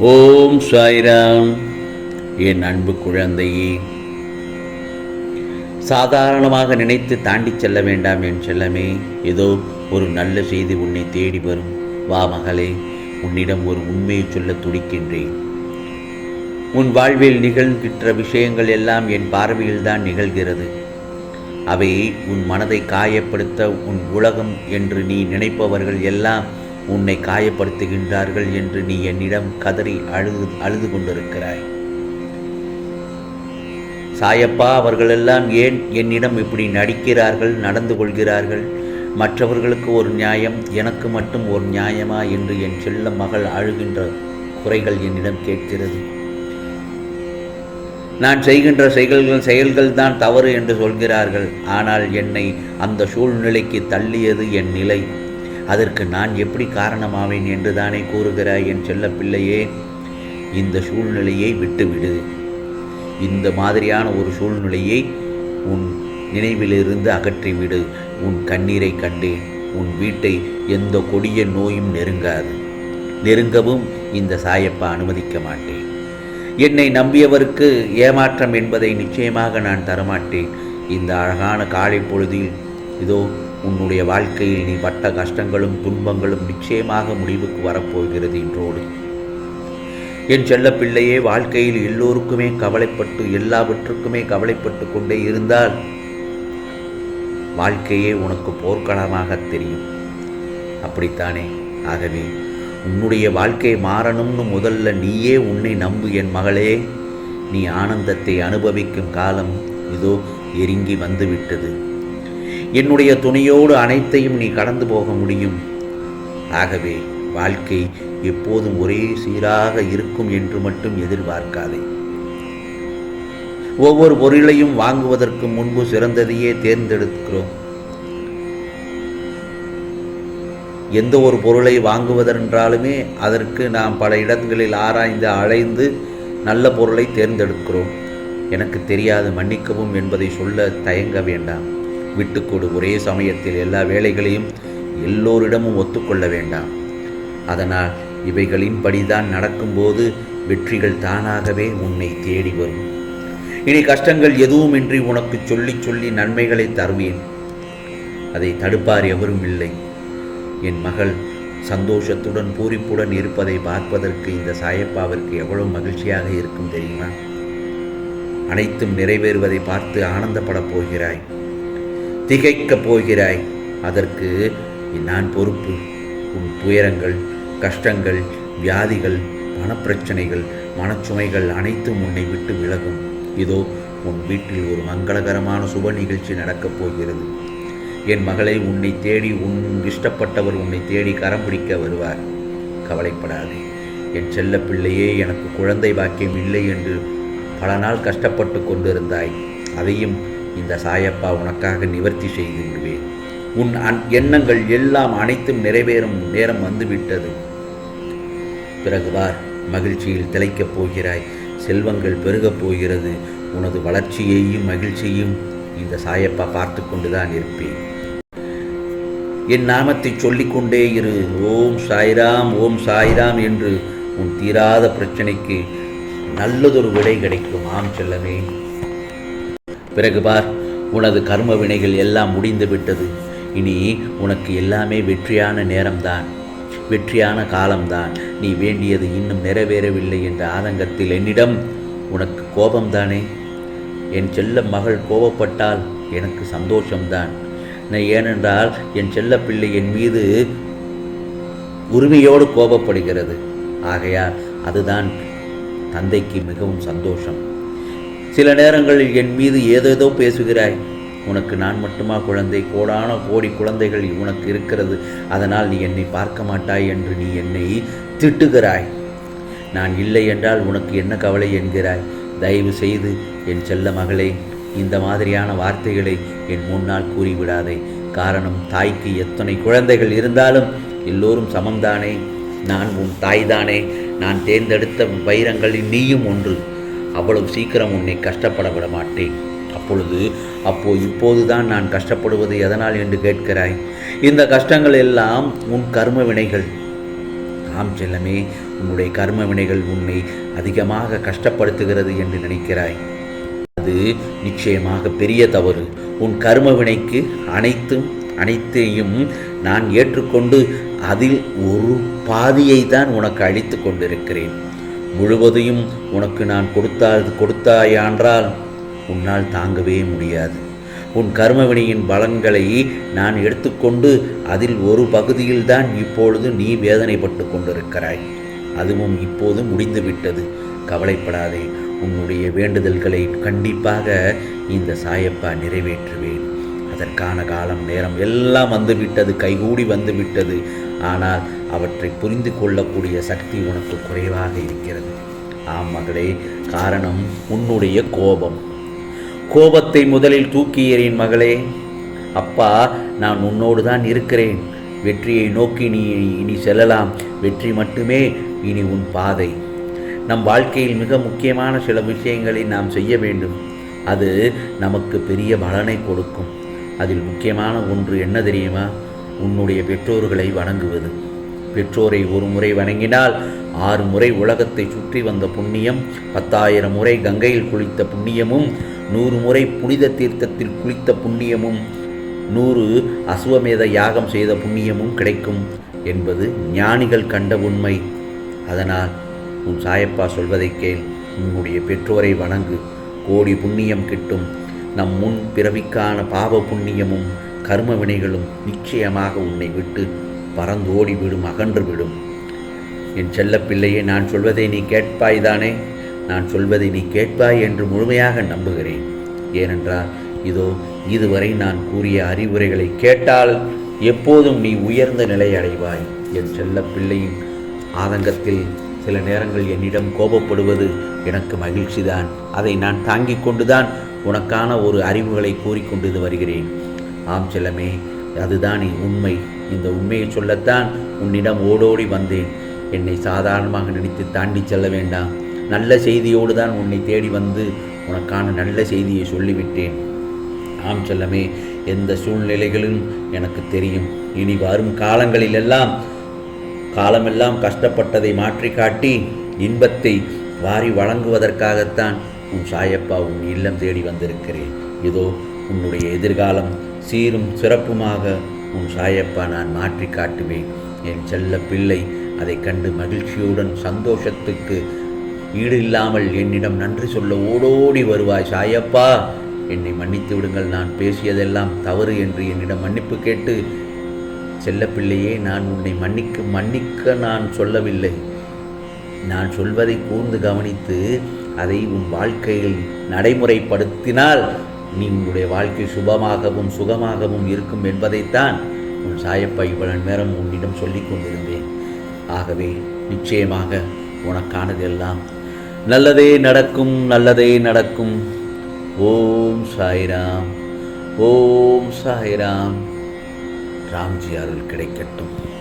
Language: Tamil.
ஓம் சாய்ராம். என் அன்பு குழந்தையே சாதாரணமாக நினைத்து தாண்டி செல்ல வேண்டாம் என் செல்லமே. ஏதோ ஒரு நல்ல செய்தி உன்னை தேடி வரும். வா மகளே உன்னிடம் ஒரு உண்மையை சொல்ல துடிக்கின்றேன். உன் வாழ்வில் நிகழ்கின்ற விஷயங்கள் எல்லாம் என் பார்வையில் தான் நிகழ்கிறது. அவை உன் மனதை காயப்படுத்த உன் உலகம் என்று நீ நினைப்பவர்கள் எல்லாம் உன்னை காயப்படுத்துகின்றார்கள் என்று நீ என்னிடம் கதறி அழுது அழுது கொண்டிருக்கிறாய். சாயப்பா அவர்களெல்லாம் ஏன் என்னிடம் இப்படி நடிக்கிறார்கள் நடந்து கொள்கிறார்கள்? மற்றவர்களுக்கு ஒரு நியாயம் எனக்கு மட்டும் ஒரு நியாயமா என்று என் செல்ல மகள் அழுகின்ற குறைகள் என்னிடம் கேட்கிறது. நான் செய்கின்ற செயல்கள் செயல்கள் தான் தவறு என்று சொல்கிறார்கள். ஆனால் என்னை அந்த சூழ்நிலைக்கு தள்ளியது என் நிலை. அதற்கு நான் எப்படி காரணமாவேன் என்று தானே கூறுகிறாய் என் செல்ல பிள்ளையே இந்த சூழ்நிலையை விட்டுவிடு. இந்த மாதிரியான ஒரு சூழ்நிலையை உன் நினைவிலிருந்து அகற்றிவிடு. உன் கண்ணீரை கண்டேன். உன் வீட்டை எந்த கொடிய நோயும் நெருங்காது. நெருங்கவும் இந்த சாயப்பா அனுமதிக்க மாட்டேன். என்னை நம்பியவருக்கு ஏமாற்றம் என்பதை நிச்சயமாக நான் தரமாட்டேன். இந்த அழகான காலை பொழுதில் இதோ உன்னுடைய வாழ்க்கையில் நீ பட்ட கஷ்டங்களும் துன்பங்களும் நிச்சயமாக முடிவுக்கு வரப்போகிறது என்றோடு என் செல்ல பிள்ளையே வாழ்க்கையில் எல்லோருக்குமே கவலைப்பட்டு எல்லாவற்றுக்குமே கவலைப்பட்டு கொண்டே இருந்தால் வாழ்க்கையே உனக்கு போர்க்களமாக தெரியும். அப்படித்தானே? ஆகவே உன்னுடைய வாழ்க்கை மாறணும்னு முதல்ல நீயே உன்னை நம்பு என் மகளே. நீ ஆனந்தத்தை அனுபவிக்கும் காலம் இதோ எருங்கி வந்துவிட்டது. என்னுடைய துணையோடு அனைத்தையும் நீ கடந்து போக முடியும். ஆகவே வாழ்க்கை எப்போதும் ஒரே சீராக இருக்கும் என்று மட்டும் எதிர்பார்க்காதே. ஒவ்வொரு பொருளையும் வாங்குவதற்கு முன்பு சிறந்ததையே தேர்ந்தெடுக்கிறோம். எந்த ஒரு பொருளை வாங்குவதென்றாலுமே அதற்கு நாம் பல இடங்களில் ஆராய்ந்து அலைந்து நல்ல பொருளை தேர்ந்தெடுக்கிறோம். எனக்கு தெரியாது மன்னிக்கவும் என்பதை சொல்ல தயங்க வேண்டாம். விட்டுக்கொடு. ஒரே சமயத்தில் எல்லா வேலைகளையும் எல்லோரிடமும் ஒத்துக்கொள்ள வேண்டாம். அதனால் இவைகளின்படிதான் நடக்கும்போது வெற்றிகள் தானாகவே உன்னை தேடி வரும். இனி கஷ்டங்கள் எதுவுமின்றி உனக்கு சொல்லி சொல்லி நன்மைகளை தருவேன். அதை தடுப்பார் எவரும் இல்லை. என் மகள் சந்தோஷத்துடன் பூரிப்புடன் இருப்பதை பார்ப்பதற்கு இந்த சாயப்பாவிற்கு எவ்வளவு மகிழ்ச்சியாக இருக்கும் தெரியுமா? அனைத்தும் நிறைவேறுவதை பார்த்து ஆனந்தப்படப் போகிறாய். திகைக்கப் போகிறாய். அதற்கு நான் பொறுப்பு. உன் துயரங்கள் கஷ்டங்கள் வியாதிகள் பணப்பிரச்சனைகள் மனச்சுமைகள் அனைத்தும் உன்னை விட்டு விலகும். இதோ உன் வீட்டில் ஒரு மங்களகரமான சுப நிகழ்ச்சி நடக்கப் போகிறது. என் மகளை உன்னை தேடி உன் இஷ்டப்பட்டவர் உன்னை தேடி கரம் பிடிக்க வருவார். கவலைப்படாதே. என் செல்ல பிள்ளையே எனக்கு குழந்தை பாக்கியம் இல்லை என்று பல நாள் கஷ்டப்பட்டு கொண்டிருந்தாய். அதையும் இந்த சாயப்பா உனக்காக நிவர்த்தி செய்து விடுவேன். உன் அன் எண்ணங்கள் எல்லாம் அனைத்தும் நிறைவேறும் நேரம் வந்துவிட்டது. பிறகு வார் மகிழ்ச்சியில் திளைக்கப் போகிறாய். செல்வங்கள் பெருகப் போகிறது. உனது வளர்ச்சியையும் மகிழ்ச்சியும் இந்த சாயப்பா பார்த்து கொண்டுதான் இருப்பேன். என் நாமத்தை சொல்லிக்கொண்டே இரு. ஓம் சாய்ராம் ஓம் சாய்ராம் என்று உன் தீராத பிரச்சனைக்கு நல்லதொரு விடை கிடைக்கும். ஆம் செல்லமே. பிறகு பார் உனது கர்ம வினைகள் எல்லாம் முடிந்து விட்டது. இனி உனக்கு எல்லாமே வெற்றியான நேரம்தான். வெற்றியான காலம்தான். நீ வேண்டியது இன்னும் நிறைவேறவில்லை என்ற ஆதங்கத்தில் என்னிடம் உனக்கு கோபம்தானே? என் செல்ல மகள் கோபப்பட்டால் எனக்கு சந்தோஷம்தான். நான் ஏனென்றால் என் செல்ல பிள்ளை என் மீது உரிமையோடு கோபப்படுகிறது. ஆகையால் அதுதான் தந்தைக்கு மிகவும் சந்தோஷம். சில நேரங்களில் என் மீது ஏதேதோ பேசுகிறாய். உனக்கு நான் மட்டுமா குழந்தை? கோடான கோடி குழந்தைகள் உனக்கு இருக்கிறது. அதனால் நீ என்னை பார்க்க மாட்டாய் என்று நீ என்னை திட்டுகிறாய். நான் இல்லை என்றால் உனக்கு என்ன கவலை என்கிறாய்? தயவு செய்து என் செல்ல மகளே இந்த மாதிரியான வார்த்தைகளை என் முன்னால் கூறிவிடாதே. காரணம் தாய்க்கு எத்தனை குழந்தைகள் இருந்தாலும் எல்லோரும் சமம்தானே? நான் உன் தாய்தானே. நான் தேர்ந்தெடுத்த வைரங்களில் நீயும் ஒன்று. அவ்வளவு சீக்கிரம் உன்னை கஷ்டப்பட விட மாட்டேன். அப்பொழுது அப்போ இப்போதுதான் நான் கஷ்டப்படுவது எதனால் என்று கேட்கிறாய்? இந்த கஷ்டங்கள் எல்லாம் உன் கர்ம வினைகள். ஆம் செல்லமே உன்னுடைய கர்ம வினைகள் உன்னை அதிகமாக கஷ்டப்படுத்துகிறது என்று நினைக்கிறாய். அது நிச்சயமாக பெரிய தவறு. உன் கர்ம வினைக்கு அனைத்தும் அனைத்தையும் நான் ஏற்றுக்கொண்டு அதில் ஒரு பாதியை தான் உனக்கு அளித்து கொண்டிருக்கிறேன். முழுவதையும் உனக்கு நான் கொடுத்தால் கொடுத்தாயான்றால் உன்னால் தாங்கவே முடியாது. உன் கர்மவினையின் பலன்களை நான் எடுத்துக்கொண்டு அதில் ஒரு பகுதியில்தான் இப்பொழுது நீ வேதனைப்பட்டு கொண்டிருக்கிறாய். அதுவும் இப்போது முடிந்துவிட்டது. கவலைப்படாதே. உன்னுடைய வேண்டுதல்களை கண்டிப்பாக இந்த சாயப்பா நிறைவேற்றுவேன். அதற்கான காலம் நேரம் எல்லாம் வந்துவிட்டது கைகூடி வந்துவிட்டது ஆனால் அவற்றை புரிந்து கொள்ளக்கூடிய சக்தி உனக்கு குறைவாக இருக்கிறது. ஆம் மகளே காரணம் உன்னுடைய கோபம். கோபத்தை முதலில் தூக்கி ஏறின் மகளே. அப்பா நான் உன்னோடு தான் இருக்கிறேன். வெற்றியை நோக்கி நீ இனி செல்லலாம். வெற்றி மட்டுமே இனி உன் பாதை. நம் வாழ்க்கையில் மிக முக்கியமான சில விஷயங்களை நாம் செய்ய வேண்டும். அது நமக்கு பெரிய பலனை கொடுக்கும். அதில் முக்கியமான ஒன்று என்ன தெரியுமா? உன்னுடைய பெற்றோர்களை வணங்குவது. பெற்றோரை ஒரு முறை வணங்கினால் ஆறு முறை உலகத்தை சுற்றி வந்த புண்ணியம் பத்தாயிரம் முறை கங்கையில் குளித்த புண்ணியமும் நூறு முறை புனித தீர்த்தத்தில் குளித்த புண்ணியமும் நூறு அசுவமேத யாகம் செய்த புண்ணியமும் கிடைக்கும் என்பது ஞானிகள் கண்ட உண்மை. அதனால் உன் சாயப்பா சொல்வதை கேள். உன்னுடைய பெற்றோரை வணங்கு. கோடி புண்ணியம் கிட்டும். நம் முன் பிறவிக்கான பாவ புண்ணியமும் கர்ம வினைகளும் நிச்சயமாக உன்னை விட்டு பறந்தோடி விடும் அகன்று விடும். என் செல்லப்பிள்ளையே நான் சொல்வதை நீ கேட்பாய்தானே? நான் சொல்வதை நீ கேட்பாய் என்று முழுமையாக நம்புகிறேன். ஏனென்றால் இதோ இதுவரை நான் கூறிய அறிவுரைகளை கேட்டால் எப்போதும் நீ உயர்ந்த நிலை அடைவாய். என் செல்லப்பிள்ளையின் ஆதங்கத்தில் சில நேரங்கள் என்னிடம் கோபப்படுவது எனக்கு மகிழ்ச்சிதான். அதை நான் தாங்கிக் கொண்டுதான் உனக்கான ஒரு அறிவுகளை கூறிக்கொண்டு வருகிறேன். ஆம் செல்லமே அதுதான் உண்மை. இந்த உண்மையை சொல்லத்தான் உன்னிடம் ஓடோடி வந்தேன். என்னை சாதாரணமாக நினைத்து தாண்டி செல்ல வேண்டாம். நல்ல செய்தியோடு தான் உன்னை தேடி வந்து உனக்கான நல்ல செய்தியை சொல்லிவிட்டேன். ஆம் செல்லமே எந்த சூழ்நிலைகளும் எனக்கு தெரியும். இனி வரும் காலங்களிலெல்லாம் காலமெல்லாம் கஷ்டப்பட்டதை மாற்றி காட்டி இன்பத்தை வாரி வழங்குவதற்காகத்தான் உன் சாயப்பா உன் இல்லம் தேடி வந்திருக்கிறேன். இதோ உன்னுடைய எதிர்காலம் சீரும் சிறப்புமாக உன் சாயப்பா நான் மாற்றி காட்டுவேன். என் செல்ல பிள்ளை அதை கண்டு மகிழ்ச்சியுடன் சந்தோஷத்துக்கு ஈடு இல்லாமல் என்னிடம் நன்றி சொல்ல ஓடோடி வருவாய் சாயப்பா. என்னை மன்னித்து விடுங்கள் நான் பேசியதெல்லாம் தவறு என்று என்னிடம் மன்னிப்பு கேட்டு செல்லப்பிள்ளையே நான் உன்னை மன்னிக்க மன்னிக்க நான் சொல்லவில்லை. நான் சொல்வதை கூர்ந்து கவனித்து அதை உன் வாழ்க்கையில் நடைமுறைப்படுத்தினால் நீ உன்னுடைய வாழ்க்கை சுபமாகவும் சுகமாகவும் இருக்கும் என்பதைத்தான் உன் சாயப்பா இவ்வளவு நேரம் உன்னிடம் சொல்லிக் கொண்டிருந்தேன். ஆகவே நிச்சயமாக உனக்கானதெல்லாம் நல்லதே நடக்கும் நல்லதே நடக்கும். ஓம் சாய்ராம் ஓம் சாய்ராம். ராம்ஜி அருள் கிடைக்கட்டும்.